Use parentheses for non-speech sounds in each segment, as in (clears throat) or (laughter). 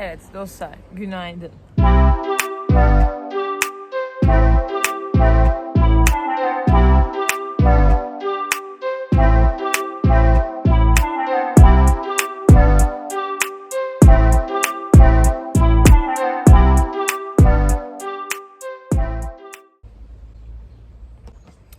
Evet dostlar günaydın.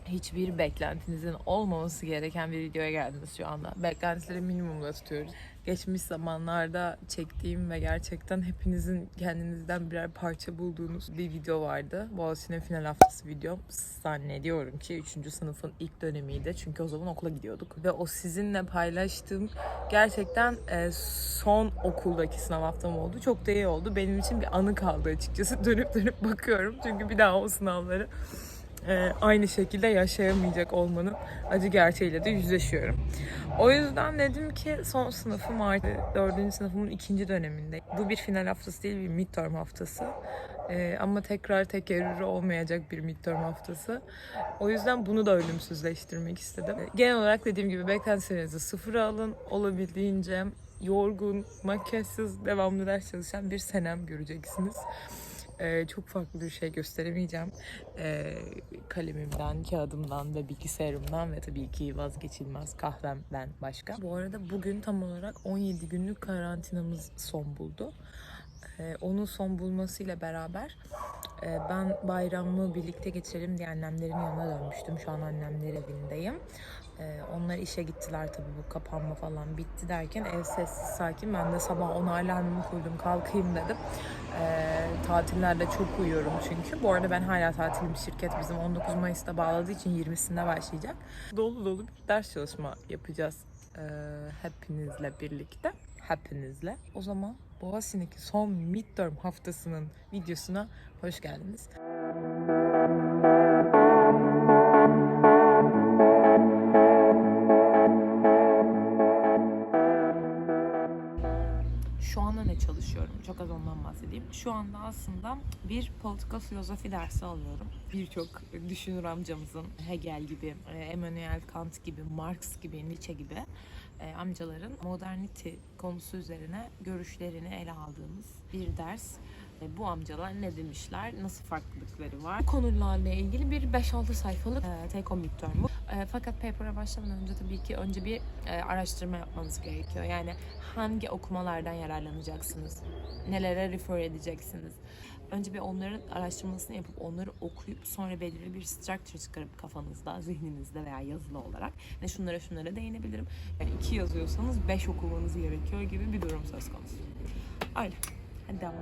hiçbir beklentinizin olmaması gereken bir videoya geldiniz şu anda. Beklentileri minimumda tutuyoruz. Geçmiş zamanlarda çektiğim ve gerçekten hepinizin kendinizden birer parça bulduğunuz bir video vardı. Boğaziçi'nin final haftası videom. Zannediyorum ki 3. sınıfın ilk dönemiydi. Çünkü o zaman okula gidiyorduk. Ve o sizinle paylaştığım gerçekten e, son okuldaki sınav haftam oldu. Çok da iyi oldu. Benim için bir anı kaldı açıkçası. (laughs) Dönüp dönüp bakıyorum. Çünkü bir daha o sınavları e, aynı şekilde yaşayamayacak olmanın acı gerçeğiyle de yüzleşiyorum. O yüzden dedim ki son sınıfım artık dördüncü sınıfımın ikinci döneminde. Bu bir final haftası değil bir midterm haftası. E, ama tekrar tekerrürü olmayacak bir midterm haftası. O yüzden bunu da ölümsüzleştirmek istedim. E, Genel olarak dediğim gibi beklentilerinizi sıfıra alın. Olabildiğince yorgun, makyajsız, devamlı ders çalışan bir senem göreceksiniz. Ee, çok farklı bir şey gösteremeyeceğim. Ee, kalemimden, kağıdımdan ve bilgisayarımdan ve tabii ki vazgeçilmez kahvemden başka. Bu arada bugün tam olarak 17 günlük karantinamız son buldu. Ee, onun son bulmasıyla beraber e, ben bayramı birlikte geçirelim diye annemlerin yanına dönmüştüm. Şu an annemler evindeyim. Onlar işe gittiler tabii bu kapanma falan bitti derken ev sessiz sakin. Ben de sabah ona alarmımı kurdum kalkayım dedim. Ee, tatillerde çok uyuyorum çünkü. Bu arada ben hala tatilim. Şirket bizim 19 Mayıs'ta bağladığı için 20'sinde başlayacak. Dolu dolu bir ders çalışma yapacağız ee, hepinizle birlikte. Hepinizle. O zaman Boğaziçi'ndeki son midterm haftasının videosuna hoş geldiniz. Şu çalışıyorum? Çok az ondan bahsedeyim. Şu anda aslında bir politika filozofi dersi alıyorum. Birçok düşünür amcamızın Hegel gibi, e, Immanuel Kant gibi, Marx gibi, Nietzsche gibi e, amcaların modernity konusu üzerine görüşlerini ele aldığımız bir ders. Bu amcalar ne demişler, nasıl farklılıkları var? Bu konularla ilgili bir 5-6 sayfalık e, take home midterm bu. E, fakat paper'a başlamadan önce tabii ki önce bir e, araştırma yapmanız gerekiyor. Yani hangi okumalardan yararlanacaksınız? Nelere refer edeceksiniz? Önce bir onların araştırmasını yapıp onları okuyup sonra belirli bir structure çıkarıp kafanızda, zihninizde veya yazılı olarak ne şunlara şunlara değinebilirim. Yani iki yazıyorsanız beş okumanız gerekiyor gibi bir durum söz konusu. Öyle. Devam.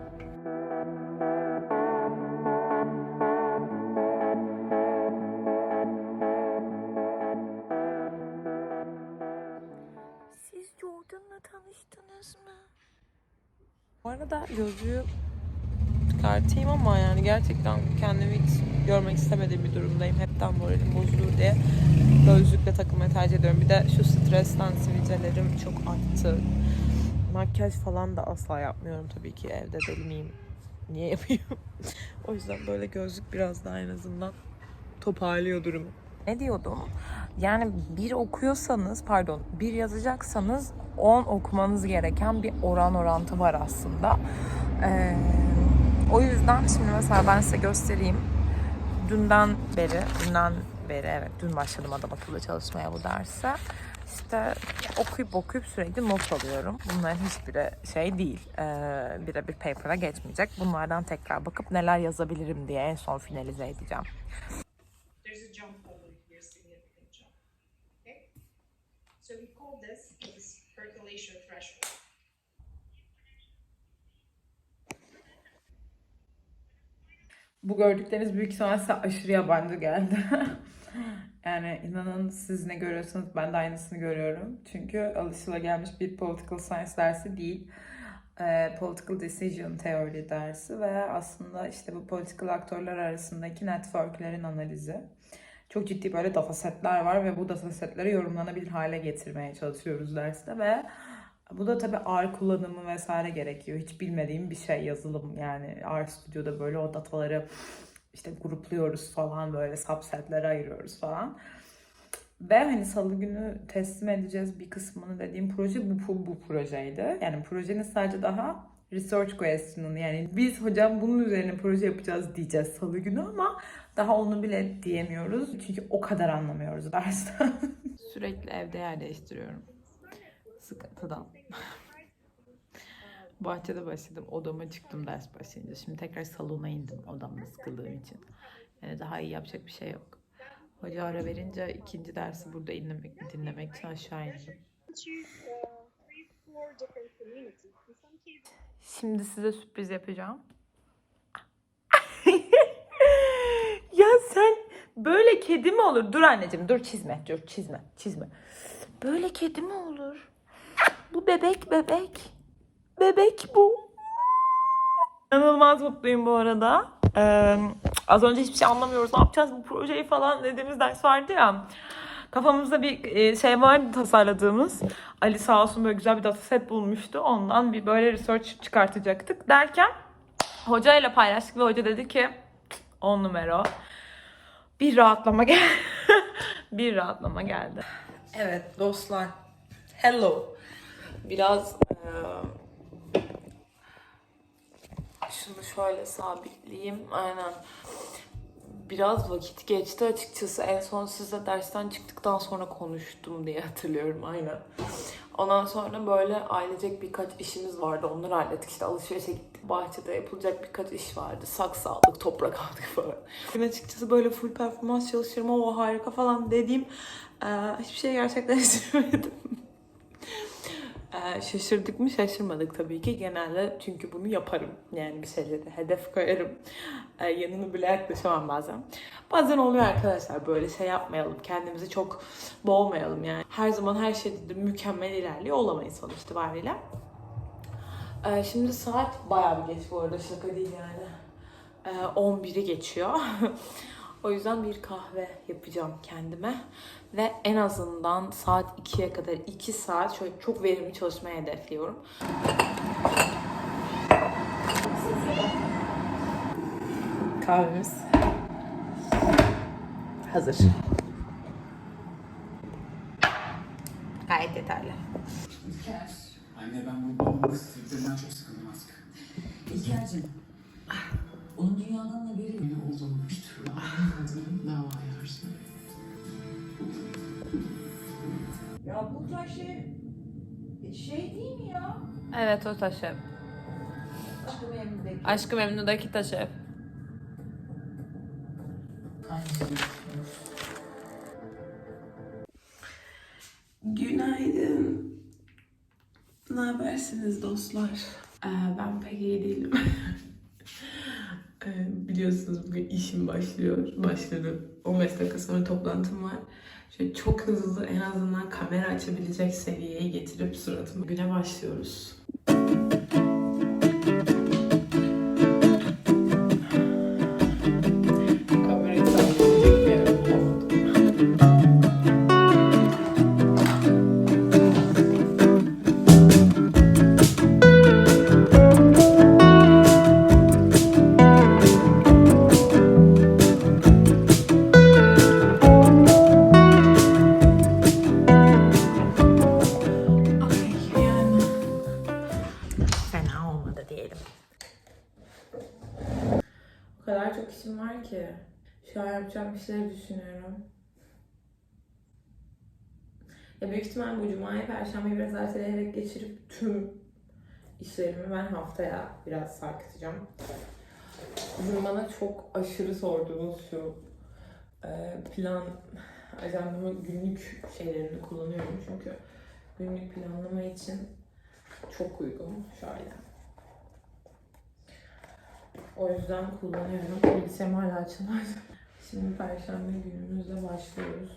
Siz Jordan'la tanıştınız mı? Bu arada gözlüğü çıkartayım ama yani gerçekten kendimi hiç görmek istemediğim bir durumdayım. Hepten moralim bozulur diye gözlükle takılmayı tercih ediyorum. Bir de şu stresten sivilcelerim çok arttı. Makyaj falan da asla yapmıyorum tabii ki evde deli miyim? Niye yapayım? (laughs) o yüzden böyle gözlük biraz daha en azından toparlıyor durumu. Ne diyordum? Yani bir okuyorsanız, pardon, bir yazacaksanız 10 okumanız gereken bir oran orantı var aslında. Ee, o yüzden şimdi mesela ben size göstereyim. Dünden beri, dünden beri evet dün başladım adam akıllı çalışmaya bu derse. İşte okuyup okuyup sürekli not alıyorum. Bunların hiçbiri şey değil. E, birebir paper'a geçmeyecek. Bunlardan tekrar bakıp neler yazabilirim diye en son finalize edeceğim. So we call this percolation threshold. Bu gördükleriniz büyük ihtimalle size aşırı yabancı geldi. (laughs) yani inanın siz ne görüyorsanız ben de aynısını görüyorum. Çünkü alışılagelmiş bir political science dersi değil. Ee, political decision theory dersi ve aslında işte bu political aktörler arasındaki networklerin analizi. Çok ciddi böyle datasetler var ve bu datasetleri yorumlanabilir hale getirmeye çalışıyoruz derste ve bu da tabii R kullanımı vesaire gerekiyor. Hiç bilmediğim bir şey yazılım yani R Studio'da böyle o dataları işte grupluyoruz falan böyle subsetlere ayırıyoruz falan. Ve hani salı günü teslim edeceğiz bir kısmını dediğim proje bu, bu, bu projeydi. Yani projenin sadece daha research question'ını yani biz hocam bunun üzerine proje yapacağız diyeceğiz salı günü ama daha onu bile diyemiyoruz. Çünkü o kadar anlamıyoruz (laughs) dersten. Sürekli evde yer değiştiriyorum. Sıkıntıdan. Bahçede başladım. Odama çıktım ders başlayınca. Şimdi tekrar salona indim odamda sıkıldığım için. Yani daha iyi yapacak bir şey yok. Hoca ara verince ikinci dersi burada dinlemek, dinlemek için aşağı indim. Şimdi size sürpriz yapacağım. (laughs) ya sen böyle kedi mi olur? Dur anneciğim dur çizme dur çizme çizme. Böyle kedi mi olur? Bu bebek bebek. Bebek bu. İnanılmaz mutluyum bu arada. Ee, az önce hiçbir şey anlamıyoruz. Ne yapacağız bu projeyi falan dediğimiz ders vardı ya. Kafamızda bir e, şey vardı tasarladığımız. Ali sağ olsun böyle güzel bir dataset bulmuştu. Ondan bir böyle research çıkartacaktık. Derken hocayla paylaştık ve hoca dedi ki 10 numara. Bir rahatlama geldi. (laughs) bir rahatlama geldi. Evet dostlar. Hello. Biraz eee, şunu şöyle sabitleyeyim. Aynen. Biraz vakit geçti açıkçası. En son sizle dersten çıktıktan sonra konuştum diye hatırlıyorum. Aynen. Ondan sonra böyle ailecek birkaç işimiz vardı. Onları hallettik. İşte alışverişe gittik. Bahçede yapılacak birkaç iş vardı. Saksı aldık, toprak aldık falan. Ben açıkçası böyle full performans çalışırım. O harika falan dediğim hiçbir şey gerçekleştiremedim. Ee, şaşırdık mı? Şaşırmadık tabii ki. Genelde çünkü bunu yaparım. Yani bir şeyleri hedef koyarım. Ee, yanına bile yaklaşamam bazen. Bazen oluyor arkadaşlar böyle şey yapmayalım kendimizi çok boğmayalım yani. Her zaman her şeyde de mükemmel ilerliyor olamayız sonuç itibariyle ee, şimdi saat bayağı bir geç bu arada şaka değil yani. Ee, 11'i geçiyor (laughs) o yüzden bir kahve yapacağım kendime ve en azından saat 2'ye kadar 2 saat şöyle çok verimli çalışmayı hedefliyorum. Kahvemiz hazır. Gayet yeterli. İlker. Anne ben bu babamın kısıtlığından çok sıkıldım artık. İlker'cim, onun dünyadan haberi yok. Ne olduğunu bir türlü anlamadığım davaya açtım. Ya bu taş ev şey değil mi ya? Evet o taşı. Aşkım evimdeki. Aşkı Memnu'daki taşı. Günaydın. Ne habersiniz dostlar? Ee, ben pek iyi değilim. (laughs) Ee, biliyorsunuz bugün işim başlıyor. Başladı. 15 dakika sonra toplantım var. Şöyle çok hızlı en azından kamera açabilecek seviyeye getirip suratımı güne başlıyoruz. Şu an yapacağım işleri düşünüyorum. Ya büyük ihtimal bu cumayı, perşembeyi biraz erteleyerek geçirip tüm işlerimi ben haftaya biraz sarkıtacağım. Bugün bana çok aşırı sorduğunuz şu e, plan ajandamı günlük şeylerini kullanıyorum çünkü günlük planlama için çok uygun şöyle. O yüzden kullanıyorum. Bilgisayarım hala açılmadı. Şimdi perşembe günümüzle başlıyoruz.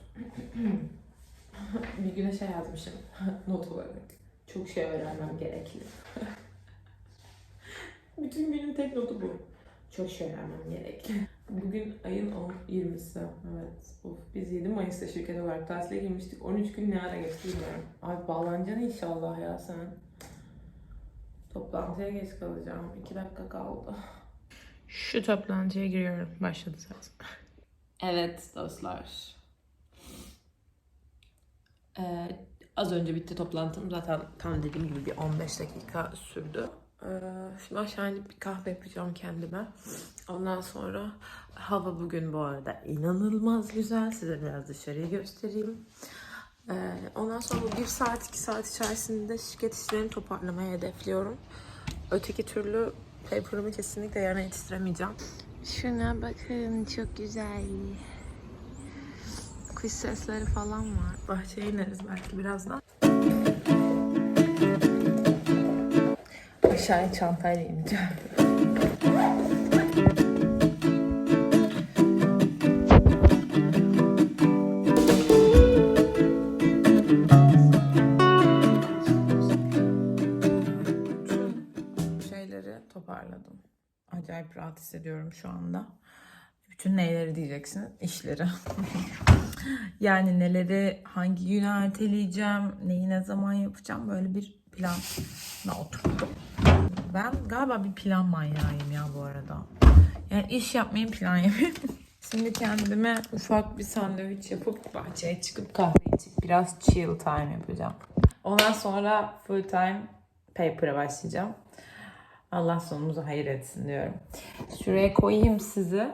bir güne şey yazmışım (laughs) not olarak. Çok şey öğrenmem gerekli. (laughs) Bütün günün tek notu bu. Çok şey öğrenmem gerekli. Bugün ayın 10 20'si. Evet. Of, biz 7 Mayıs'ta şirket olarak tatile girmiştik. 13 gün ne ara geçti bilmiyorum. Abi bağlanacaksın inşallah ya sen. Toplantıya geç kalacağım. 2 dakika kaldı. Şu toplantıya giriyorum. Başladı zaten. Evet dostlar. Ee, az önce bitti toplantım. Zaten tam dediğim gibi bir 15 dakika sürdü. Ee, şimdi aşağı inip bir kahve yapacağım kendime. Ondan sonra hava bugün bu arada inanılmaz güzel. Size biraz dışarıyı göstereyim. Ee, ondan sonra bu bir saat iki saat içerisinde şirket işlerini toparlamayı hedefliyorum. Öteki türlü paper'ımı kesinlikle yarına yetiştiremeyeceğim. Şuna bakın çok güzel. Kuş sesleri falan var. Bahçeye ineriz belki birazdan. Aşağıya çantayla ineceğim. Hissediyorum şu anda. Bütün neyleri diyeceksin? İşleri. (laughs) yani neleri hangi güne erteleyeceğim, neyi ne zaman yapacağım böyle bir planla oturdum. Ben galiba bir plan manyağıyım ya bu arada. Yani iş yapmayayım plan yapayım. (laughs) Şimdi kendime ufak bir sandviç yapıp bahçeye çıkıp kahve içip biraz chill time yapacağım. Ondan sonra full time paper'a başlayacağım. Allah sonumuzu hayır etsin diyorum. Şuraya koyayım sizi.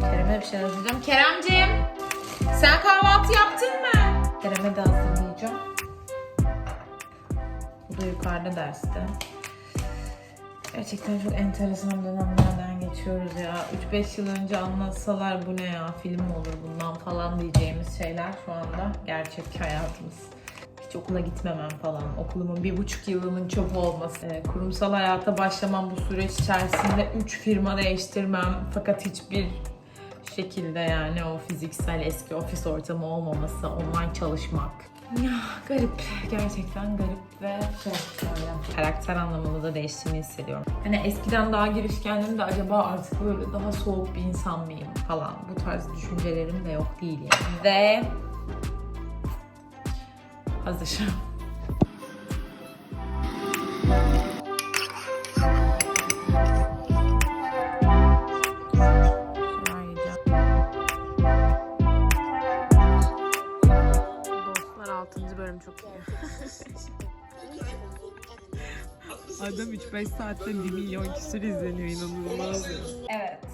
Kerem'e bir şey hazırlayacağım. Keremciğim! Sen kahvaltı yaptın mı? Kerem'e de hazırlayacağım. Bu da yukarıda derste. Gerçekten çok enteresan dönemlerden geçiyoruz ya. 3-5 yıl önce anlatsalar bu ne ya film olur bundan falan diyeceğimiz şeyler şu anda gerçek hayatımız. Hiç okula gitmemem falan, okulumun bir buçuk yılının çöp olması, e, kurumsal hayata başlamam bu süreç içerisinde 3 firma değiştirmem fakat hiçbir şekilde yani o fiziksel eski ofis ortamı olmaması, online çalışmak. Garip, gerçekten garip ve böyle karakter anlamında da değiştiğini hissediyorum. Hani eskiden daha girişkendim de acaba artık böyle daha soğuk bir insan mıyım falan. Bu tarz düşüncelerim de yok değil yani. Ve hazır. 45 saatte 1 milyon kişi izleniyor inanılmaz. Evet.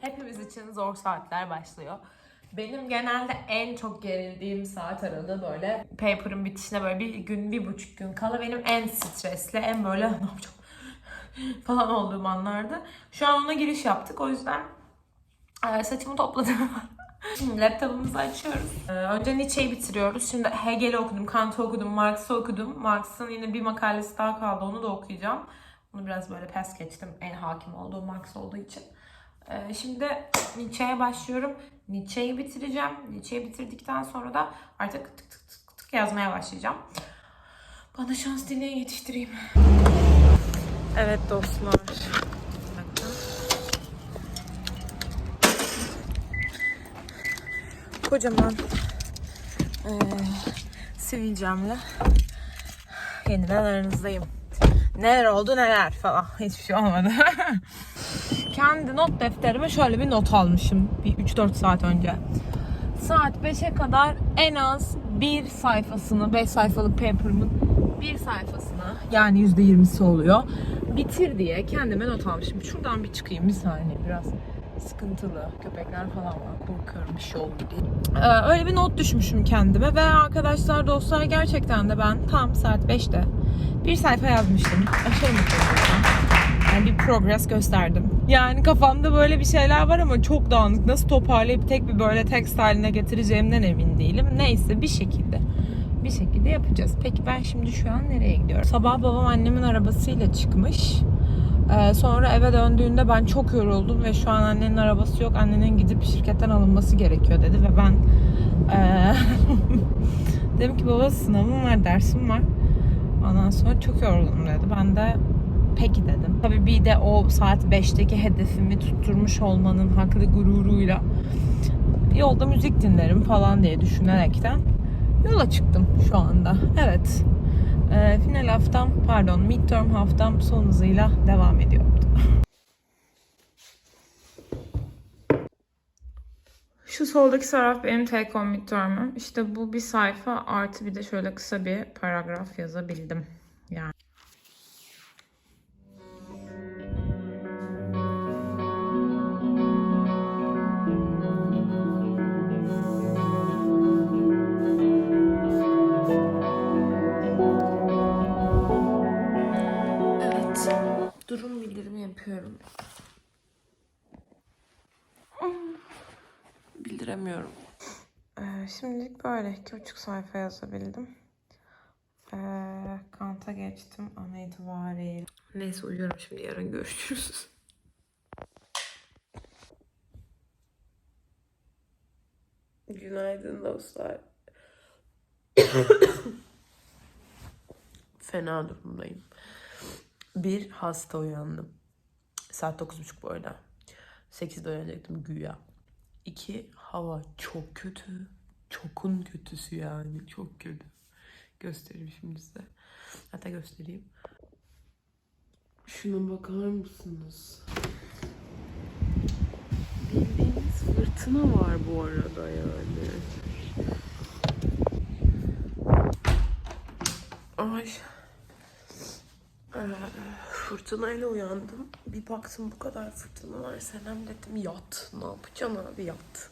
Hepimiz için zor saatler başlıyor. Benim genelde en çok gerildiğim saat aralığı böyle paper'ın bitişine böyle bir gün, bir buçuk gün kala benim en stresli, en böyle (laughs) ne yapacağım (laughs) falan olduğum anlardı. Şu an ona giriş yaptık. O yüzden e, saçımı topladım. (laughs) Şimdi laptopumuzu açıyoruz. Ee, önce Nietzsche'yi bitiriyoruz. Şimdi Hegel'i okudum, Kant'ı okudum, Marx'ı okudum. Marx'ın yine bir makalesi daha kaldı. Onu da okuyacağım. Bunu biraz böyle pes geçtim. En hakim olduğu Marx olduğu için. Ee, şimdi Nietzsche'ye başlıyorum. Nietzsche'yi bitireceğim. Nietzsche'yi bitirdikten sonra da artık tık tık tık tık yazmaya başlayacağım. Bana şans dileyin yetiştireyim. Evet dostlar. Bir dakika. Kocaman eee sivilcemle yeniden aranızdayım. Neler oldu neler falan. (laughs) Hiçbir şey olmadı. (laughs) Kendi not defterime şöyle bir not almışım. Bir 3-4 saat önce. Saat 5'e kadar en az bir sayfasını, 5 sayfalık paper'ımın bir sayfasını yani %20'si oluyor. Bitir diye kendime not almışım. Şuradan bir çıkayım bir saniye biraz sıkıntılı. Köpekler falan var. Korkuyorum bir şey olur diye. Ee, öyle bir not düşmüşüm kendime ve arkadaşlar dostlar gerçekten de ben tam saat 5'te bir sayfa yazmıştım. Aşırı mutluyum. Yani bir progress gösterdim. Yani kafamda böyle bir şeyler var ama çok dağınık. Nasıl toparlayıp tek bir böyle tekst haline getireceğimden emin değilim. Neyse bir şekilde bir şekilde yapacağız. Peki ben şimdi şu an nereye gidiyorum? Sabah babam annemin arabasıyla çıkmış. Ee, sonra eve döndüğünde ben çok yoruldum ve şu an annenin arabası yok. Annenin gidip şirketten alınması gerekiyor dedi ve ben ee, (laughs) dedim ki baba sınavım var, dersim var. Ondan sonra çok yoruldum dedi. Ben de peki dedim. Tabii bir de o saat 5'teki hedefimi tutturmuş olmanın haklı gururuyla yolda müzik dinlerim falan diye düşünerekten yola çıktım şu anda. Evet. Ee, final haftam, pardon midterm haftam son hızıyla devam ediyor. Şu soldaki taraf benim take home midterm'üm. İşte bu bir sayfa artı bir de şöyle kısa bir paragraf yazabildim. Yani. Yapıyorum. Bildiremiyorum. Ee, şimdilik böyle iki buçuk sayfa yazabildim. Ee, kanta geçtim ana itibariyle. Neyse uyuyorum şimdi yarın görüşürüz. Günaydın dostlar. (coughs) Fena durumdayım. Bir hasta uyandım. Saat 9.30 bu arada. 8'de uyanacaktım güya. İki hava çok kötü. Çokun kötüsü yani. Çok kötü. Göstereyim şimdi size. Hatta göstereyim. Şuna bakar mısınız? Bildiğiniz fırtına var bu arada yani. Ay. Ee, fırtınayla uyandım. Bir baktım bu kadar fırtına var. Senem dedim yat. Ne yapacaksın abi yat.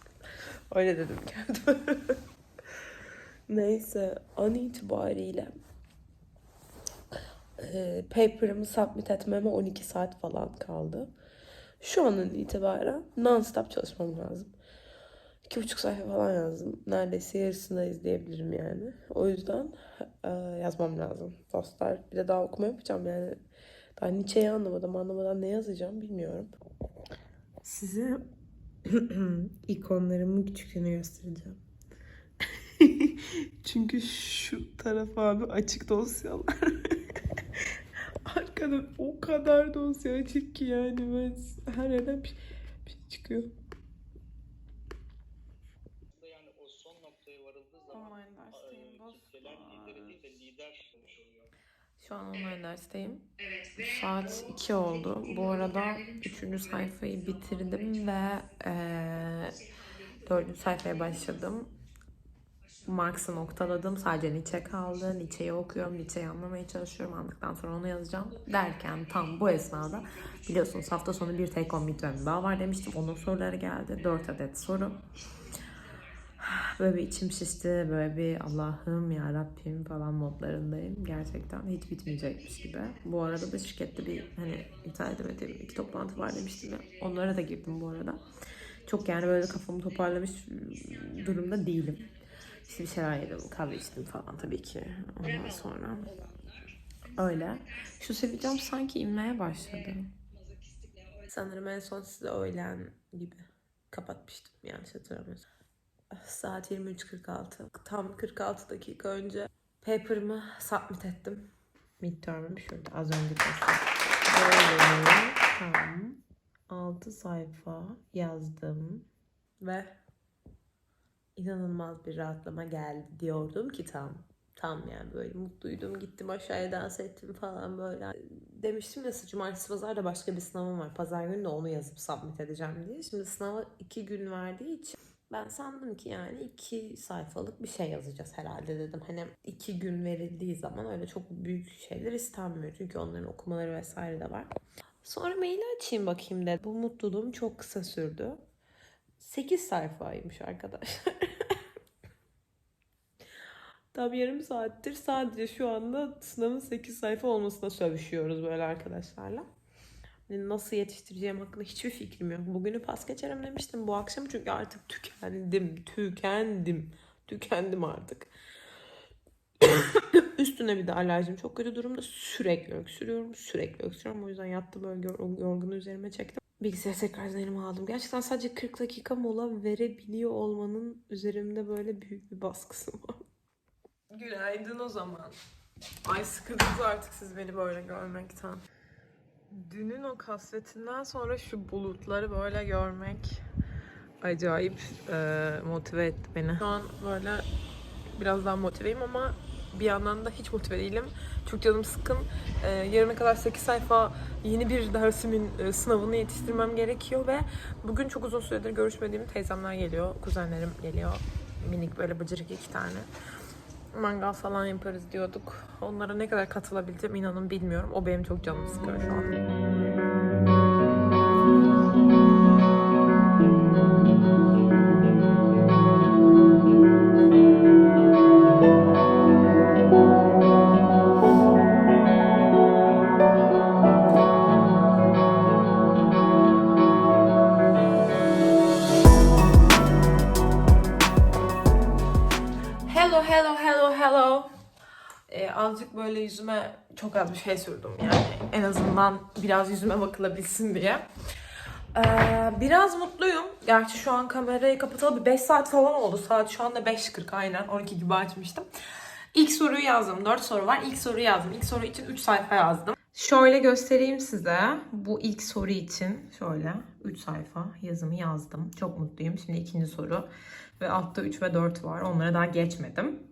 Öyle dedim kendime. (laughs) Neyse an itibariyle e, paper'ımı submit etmeme 12 saat falan kaldı. Şu andan itibaren non-stop çalışmam lazım. İki buçuk sayfa falan yazdım. Neredeyse yarısını izleyebilirim yani. O yüzden e, yazmam lazım dostlar. Bir de daha okuma yapacağım yani. Daha Nietzsche'yi anlamadım. Anlamadan ne yazacağım bilmiyorum. Size (clears throat) ikonlarımın küçüklüğünü göstereceğim. (laughs) Çünkü şu taraf abi açık dosyalar. (laughs) Arkadan o kadar dosya açık ki yani ben her yerden bir, bir şey çıkıyor. yani o son noktaya varıldığı zaman e, kitleler lideri değil de lider olmuş oluyor. Şu an online dersteyim. Saat 2 oldu. Bu arada 3. sayfayı bitirdim ve 4. sayfaya başladım. Marx'ı noktaladım. Sadece Nietzsche kaldı. Nietzsche'yi okuyorum. Nietzsche'yi anlamaya çalışıyorum. Anladıktan sonra onu yazacağım. Derken tam bu esnada biliyorsunuz hafta sonu bir take home midterm daha var demiştim. Onun soruları geldi. 4 adet soru. Böyle bir içim şişti. Böyle bir Allah'ım ya Rabbim falan modlarındayım. Gerçekten hiç bitmeyecekmiş gibi. Bu arada da şirkette bir hani iptal edemediğim iki toplantı var demiştim ya. Onlara da girdim bu arada. Çok yani böyle kafamı toparlamış durumda değilim. İşte bir şeyler yedim, kahve içtim falan tabii ki. Ondan sonra öyle. Şu seveceğim sanki inmeye başladı. Sanırım en son size öğlen gibi kapatmıştım yanlış hatırlamıyorsam. Saat 23.46. Tam 46 dakika önce paper'ımı submit ettim. Midterm'üm şurada az önce. Böyle tam 6 sayfa yazdım. Ve inanılmaz bir rahatlama geldi diyordum ki tam. Tam yani böyle mutluydum. Gittim aşağıya dans ettim falan böyle. Demiştim ya cumartesi pazar da başka bir sınavım var. Pazar günü de onu yazıp submit edeceğim diye. Şimdi sınava iki gün verdiği için ben sandım ki yani iki sayfalık bir şey yazacağız herhalde dedim. Hani iki gün verildiği zaman öyle çok büyük şeyler istenmiyor. Çünkü onların okumaları vesaire de var. Sonra maili açayım bakayım dedim. Bu mutluluğum çok kısa sürdü. 8 sayfaymış arkadaşlar. (laughs) Tam yarım saattir sadece şu anda sınavın 8 sayfa olmasına sövüşüyoruz böyle arkadaşlarla. Hani nasıl yetiştireceğim hakkında hiçbir fikrim yok. Bugünü pas geçerim demiştim bu akşam çünkü artık tükendim, tükendim, tükendim artık. (coughs) Üstüne bir de alerjim çok kötü durumda. Sürekli öksürüyorum, sürekli öksürüyorum. O yüzden yattım böyle yor- yorgunu üzerime çektim. Bilgisayarı tekrar elime aldım. Gerçekten sadece 40 dakika mola verebiliyor olmanın üzerimde böyle büyük bir baskısı var. Günaydın o zaman. Ay sıkıldınız artık siz beni böyle görmekten. Dünün o kasvetinden sonra şu bulutları böyle görmek acayip e, motive etti beni. Şu an böyle biraz daha motiveyim ama bir yandan da hiç motive değilim. Çok canım sıkkın. Ee, yarına kadar 8 sayfa yeni bir dersimin e, sınavını yetiştirmem gerekiyor ve bugün çok uzun süredir görüşmediğim teyzemler geliyor, kuzenlerim geliyor. Minik böyle bıcırık iki tane. Mangal falan yaparız diyorduk. Onlara ne kadar katılabileceğim inanın bilmiyorum. O benim çok canımı sıkıyor şu an. Yüzüme çok az bir şey sürdüm yani. En azından biraz yüzüme bakılabilsin diye. Ee, biraz mutluyum. Gerçi şu an kamerayı kapatalı bir 5 saat falan oldu. Saat şu anda 5.40 aynen. 12 gibi açmıştım. İlk soruyu yazdım. 4 soru var. İlk soruyu yazdım. İlk soru için 3 sayfa yazdım. Şöyle göstereyim size. Bu ilk soru için şöyle 3 sayfa yazımı yazdım. Çok mutluyum. Şimdi ikinci soru. Ve altta 3 ve 4 var. Onlara daha geçmedim.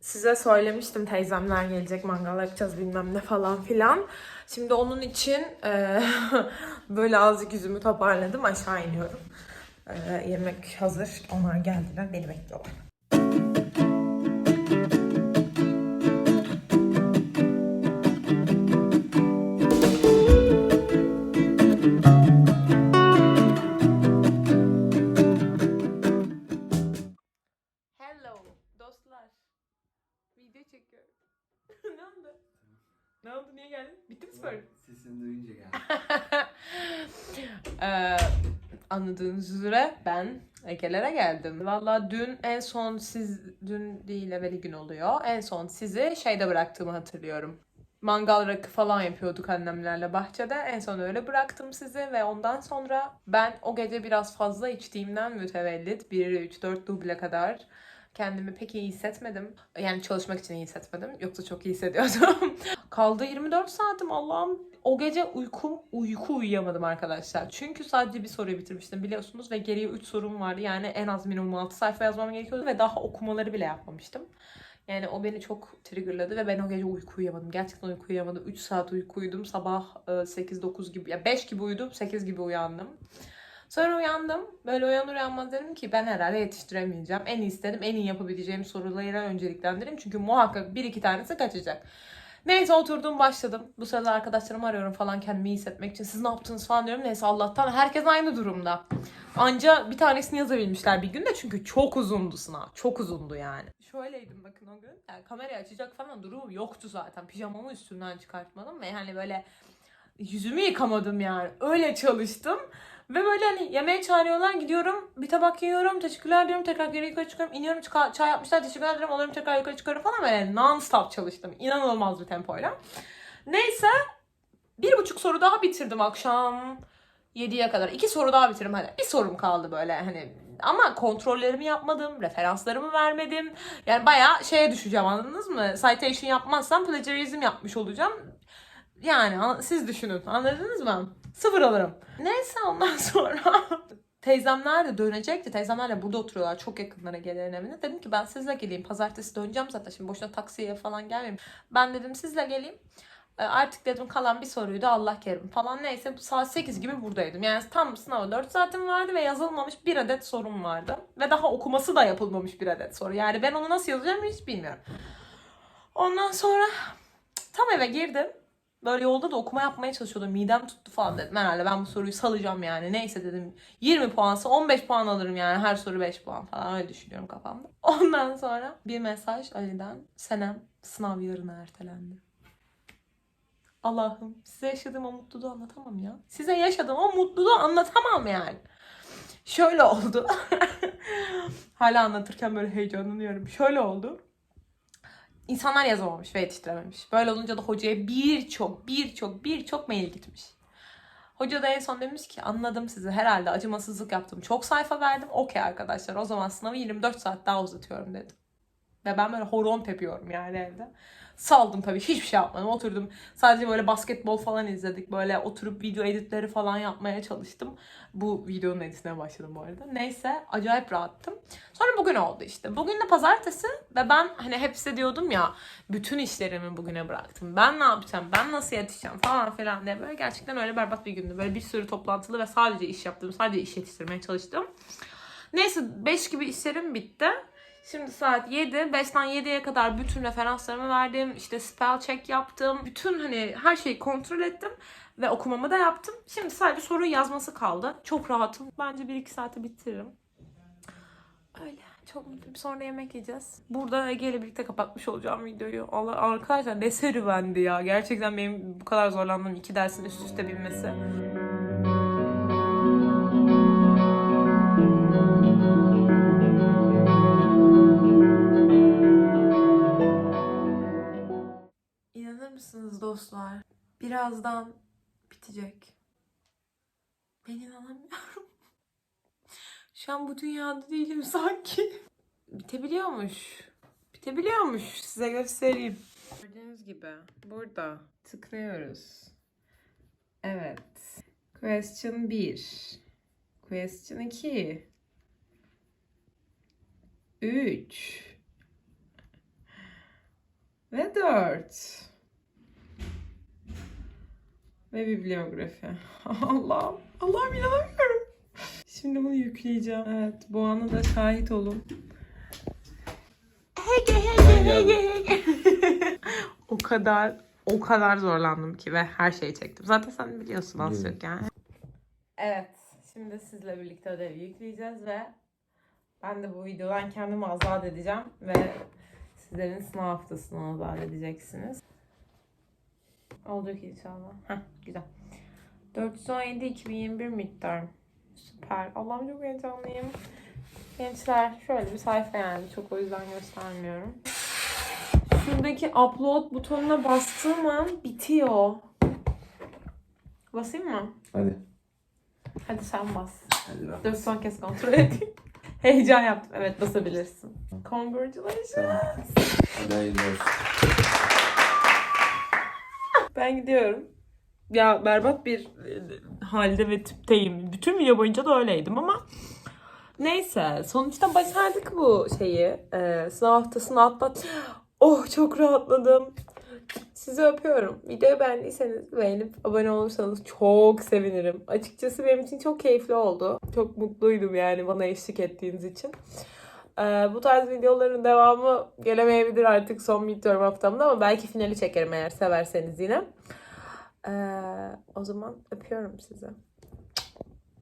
Size söylemiştim teyzemler gelecek mangal yapacağız bilmem ne falan filan. Şimdi onun için eee, (laughs) böyle azıcık yüzümü toparladım aşağı iniyorum. Eee, yemek hazır. Onlar geldiler beni bekliyorlar. Ne oldu? Niye geldin? Bitti mi spor? Sesini duyunca geldi. (laughs) Ee, anladığınız üzere ben Ege'lere geldim. Valla dün en son siz, dün değil evveli gün oluyor. En son sizi şeyde bıraktığımı hatırlıyorum. Mangal rakı falan yapıyorduk annemlerle bahçede. En son öyle bıraktım sizi ve ondan sonra ben o gece biraz fazla içtiğimden mütevellit 1, 3, 4 duble kadar kendimi pek iyi hissetmedim. Yani çalışmak için iyi hissetmedim. Yoksa çok iyi hissediyordum. (laughs) Kaldı 24 saatim Allah'ım. O gece uykum, uyku uyuyamadım arkadaşlar. Çünkü sadece bir soruyu bitirmiştim biliyorsunuz ve geriye 3 sorum vardı. Yani en az minimum 6 sayfa yazmam gerekiyordu ve daha okumaları bile yapmamıştım. Yani o beni çok triggerladı ve ben o gece uyku uyuyamadım. Gerçekten uyku uyuyamadım. 3 saat uyku uyudum. Sabah e, 8-9 gibi, ya 5 gibi uyudum, 8 gibi uyandım. Sonra uyandım. Böyle uyanır uyanmaz dedim ki ben herhalde yetiştiremeyeceğim. En iyi istedim, en iyi yapabileceğim soruları önceliklendireyim. Çünkü muhakkak bir iki tanesi kaçacak. Neyse oturdum başladım. Bu sırada arkadaşlarımı arıyorum falan kendimi iyi hissetmek için. Siz ne yaptınız falan diyorum. Neyse Allah'tan herkes aynı durumda. Anca bir tanesini yazabilmişler bir günde çünkü çok uzundu sınav. Çok uzundu yani. Şöyleydim bakın o gün. Yani kamerayı açacak falan durumum yoktu zaten. Pijamamı üstümden çıkartmadım ve hani böyle yüzümü yıkamadım yani. Öyle çalıştım. Ve böyle hani yemeğe çağırıyorlar gidiyorum bir tabak yiyorum teşekkürler diyorum tekrar geri yukarı çıkıyorum iniyorum çay yapmışlar teşekkürler diyorum alıyorum tekrar yukarı çıkıyorum falan böyle non stop çalıştım inanılmaz bir tempoyla. Neyse bir buçuk soru daha bitirdim akşam 7'ye kadar. iki soru daha bitirdim hani bir sorum kaldı böyle hani ama kontrollerimi yapmadım, referanslarımı vermedim. Yani bayağı şeye düşeceğim anladınız mı? Citation yapmazsam plagiarizm yapmış olacağım. Yani an- siz düşünün anladınız mı? Sıfır alırım. Neyse ondan (laughs) sonra teyzemler de dönecekti. Teyzemler de burada oturuyorlar. Çok yakınlara gelirin evine. Dedim ki ben sizle geleyim. Pazartesi döneceğim zaten. Şimdi boşuna taksiye falan gelmeyeyim. Ben dedim sizle geleyim. E, Artık dedim kalan bir soruydu Allah kerim falan neyse saat 8 gibi buradaydım. Yani tam sınava 4 saatim vardı ve yazılmamış bir adet sorum vardı. Ve daha okuması da yapılmamış bir adet soru. Yani ben onu nasıl yazacağım hiç bilmiyorum. Ondan sonra tam eve girdim. Böyle yolda da okuma yapmaya çalışıyordum. Midem tuttu falan dedim. Herhalde ben bu soruyu salacağım yani. Neyse dedim 20 puansa 15 puan alırım yani. Her soru 5 puan falan öyle düşünüyorum kafamda. (laughs) Ondan sonra bir mesaj Ali'den. Senem sınav yarına ertelendi. Allah'ım size yaşadığım o mutluluğu anlatamam ya. Size yaşadığım o mutluluğu anlatamam yani. Şöyle oldu. (laughs) Hala anlatırken böyle heyecanlanıyorum. Şöyle oldu. İnsanlar yazamamış ve yetiştirememiş. Böyle olunca da hocaya birçok, birçok, birçok mail gitmiş. Hoca da en son demiş ki anladım sizi herhalde acımasızlık yaptım. Çok sayfa verdim. Okey arkadaşlar o zaman sınavı 24 saat daha uzatıyorum dedim. Ve ben böyle horon tepiyorum yani evde. Saldım tabii hiçbir şey yapmadım. Oturdum sadece böyle basketbol falan izledik. Böyle oturup video editleri falan yapmaya çalıştım. Bu videonun editine başladım bu arada. Neyse acayip rahattım. Sonra bugün oldu işte. Bugün de pazartesi ve ben hani hep diyordum ya bütün işlerimi bugüne bıraktım. Ben ne yapacağım? Ben nasıl yetişeceğim falan filan diye böyle gerçekten öyle berbat bir gündü. Böyle bir sürü toplantılı ve sadece iş yaptım. Sadece iş yetiştirmeye çalıştım. Neyse 5 gibi işlerim bitti. Şimdi saat 7. 5'ten 7'ye kadar bütün referanslarımı verdim. İşte spell check yaptım. Bütün hani her şeyi kontrol ettim. Ve okumamı da yaptım. Şimdi sadece soru yazması kaldı. Çok rahatım. Bence 1-2 saate bitiririm. Öyle. Çok mutluyum. Sonra yemek yiyeceğiz. Burada Ege birlikte kapatmış olacağım videoyu. Allah arkadaşlar ne serüvendi ya. Gerçekten benim bu kadar zorlandığım iki dersin üst üste binmesi. Dostlar? Birazdan bitecek. Ben inanamıyorum. (laughs) Şu an bu dünyada değilim sanki. Bitebiliyormuş. Bitebiliyormuş. Size göstereyim. Gördüğünüz gibi burada tıklıyoruz. Evet. Question 1. Question 2. 3. Ve 4. Ve bibliografi. (laughs) Allah'ım. Allah'ım inanamıyorum. Şimdi bunu yükleyeceğim. Evet bu ana da şahit olun. Hege hege hege hege. (laughs) o kadar o kadar zorlandım ki ve her şeyi çektim. Zaten sen biliyorsun az çok yani. Evet. Şimdi sizle birlikte ödevi yükleyeceğiz ve ben de bu videodan kendimi azat edeceğim ve sizlerin sınav haftasını azat edeceksiniz. Olacak inşallah. Heh, güzel. 417 2021 midterm. Süper. Allah'ım çok heyecanlıyım. Gençler şöyle bir sayfa yani. Çok o yüzden göstermiyorum. Şuradaki upload butonuna bastığım an bitiyor. Basayım mı? Hadi. Hadi sen bas. Hadi bak. Dur son kez kontrol edeyim. (laughs) Heyecan yaptım. Evet basabilirsin. Congratulations. Hadi hayırlı olsun. Ben gidiyorum. Ya berbat bir e, halde ve tipteyim. Bütün video boyunca da öyleydim ama neyse sonuçta başardık bu şeyi. Ee, sınav haftasını atlat. Oh çok rahatladım. Sizi öpüyorum. Videoyu beğendiyseniz beğenip abone olursanız çok sevinirim. Açıkçası benim için çok keyifli oldu. Çok mutluydum yani bana eşlik ettiğiniz için. Ee, bu tarz videoların devamı gelemeyebilir artık son midterm haftamda ama belki finali çekerim eğer severseniz yine. Ee, o zaman öpüyorum sizi.